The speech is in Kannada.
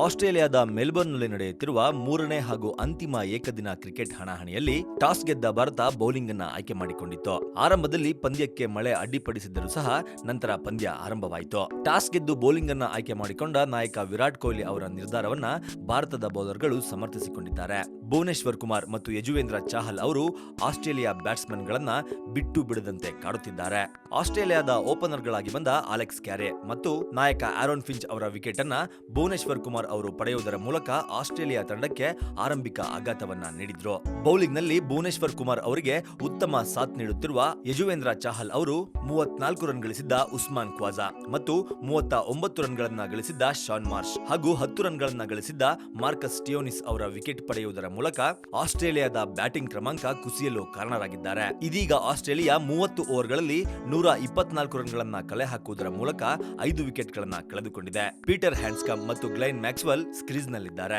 ಆಸ್ಟ್ರೇಲಿಯಾದ ಮೆಲ್ಬರ್ನ್ನಲ್ಲಿ ನಡೆಯುತ್ತಿರುವ ಮೂರನೇ ಹಾಗೂ ಅಂತಿಮ ಏಕದಿನ ಕ್ರಿಕೆಟ್ ಹಣಾಹಣಿಯಲ್ಲಿ ಟಾಸ್ ಗೆದ್ದ ಭಾರತ ಬೌಲಿಂಗ್ ಅನ್ನ ಆಯ್ಕೆ ಮಾಡಿಕೊಂಡಿತ್ತು. ಆರಂಭದಲ್ಲಿ ಪಂದ್ಯಕ್ಕೆ ಮಳೆ ಅಡ್ಡಿಪಡಿಸಿದ್ದರೂ ಸಹ ನಂತರ ಪಂದ್ಯ ಆರಂಭವಾಯಿತು. ಟಾಸ್ ಗೆದ್ದು ಬೌಲಿಂಗ್ ಅನ್ನ ಆಯ್ಕೆ ಮಾಡಿಕೊಂಡ ನಾಯಕ ವಿರಾಟ್ ಕೊಹ್ಲಿ ಅವರ ನಿರ್ಧಾರವನ್ನ ಭಾರತದ ಬೌಲರ್ಗಳು ಸಮರ್ಥಿಸಿಕೊಂಡಿದ್ದಾರೆ. ಭುವನೇಶ್ವರ್ ಕುಮಾರ್ ಮತ್ತು ಯಜುವೇಂದ್ರ ಚಾಹಲ್ ಅವರು ಆಸ್ಟ್ರೇಲಿಯಾ ಬ್ಯಾಟ್ಸ್ಮನ್ಗಳನ್ನ ಬಿಟ್ಟು ಬಿಡದಂತೆ ಕಾಡುತ್ತಿದ್ದಾರೆ. ಆಸ್ಟ್ರೇಲಿಯಾದ ಓಪನರ್ಗಳಾಗಿ ಬಂದ ಅಲೆಕ್ಸ್ ಕ್ಯಾರೆ ಮತ್ತು ನಾಯಕ ಆರೋನ್ ಫಿಂಚ್ ಅವರ ವಿಕೆಟ್ ಅನ್ನ ಭುವನೇಶ್ವರ್ ಕುಮಾರ್ ಅವರು ಪಡೆಯುವುದರ ಮೂಲಕ ಆಸ್ಟ್ರೇಲಿಯಾ ತಂಡಕ್ಕೆ ಆರಂಭಿಕ ಆಘಾತವನ್ನ ನೀಡಿದ್ರು. ಬೌಲಿಂಗ್ನಲ್ಲಿ ಭುವನೇಶ್ವರ್ ಕುಮಾರ್ ಅವರಿಗೆ ಉತ್ತಮ ಸಾಥ್ ನೀಡುತ್ತಿರುವ ಯಜುವೇಂದ್ರ ಚಾಹಲ್ ಅವರು ಮೂವತ್ನಾಲ್ಕು ರನ್ ಗಳಿಸಿದ್ದ ಉಸ್ಮಾನ್ ಕ್ವಾಜಾ ಮತ್ತು ಮೂವತ್ತ ಒಂಬತ್ತು ರನ್ಗಳನ್ನ ಗಳಿಸಿದ್ದ ಶಾನ್ ಮಾರ್ಷ್ ಹಾಗೂ ಹತ್ತು ರನ್ಗಳನ್ನ ಗಳಿಸಿದ್ದ ಮಾರ್ಕಸ್ ಟಿಯೋನಿಸ್ ಅವರ ವಿಕೆಟ್ ಪಡೆಯುವುದರ ಮೂಲಕ ಆಸ್ಟ್ರೇಲಿಯಾದ ಬ್ಯಾಟಿಂಗ್ ಕ್ರಮಾಂಕ ಕುಸಿಯಲು ಕಾರಣರಾಗಿದ್ದಾರೆ. ಇದೀಗ ಆಸ್ಟ್ರೇಲಿಯಾ ಮೂವತ್ತು ಓವರ್ಗಳಲ್ಲಿ ನೂರ ಇಪ್ಪತ್ನಾಲ್ಕು ರನ್ಗಳನ್ನ ಕಲೆ ಹಾಕುವುದರ ಮೂಲಕ ಐದು ವಿಕೆಟ್ಗಳನ್ನ ಕಳೆದುಕೊಂಡಿದೆ. ಪೀಟರ್ ಹ್ಯಾಂಡ್ಸ್ಕಮ್ ಮತ್ತು ಗ್ಲೈನ್ ಮ್ಯಾಕ್ಸ್ವೆಲ್ ಸ್ಕ್ರೀಸ್ನಲ್ಲಿದ್ದಾರೆ.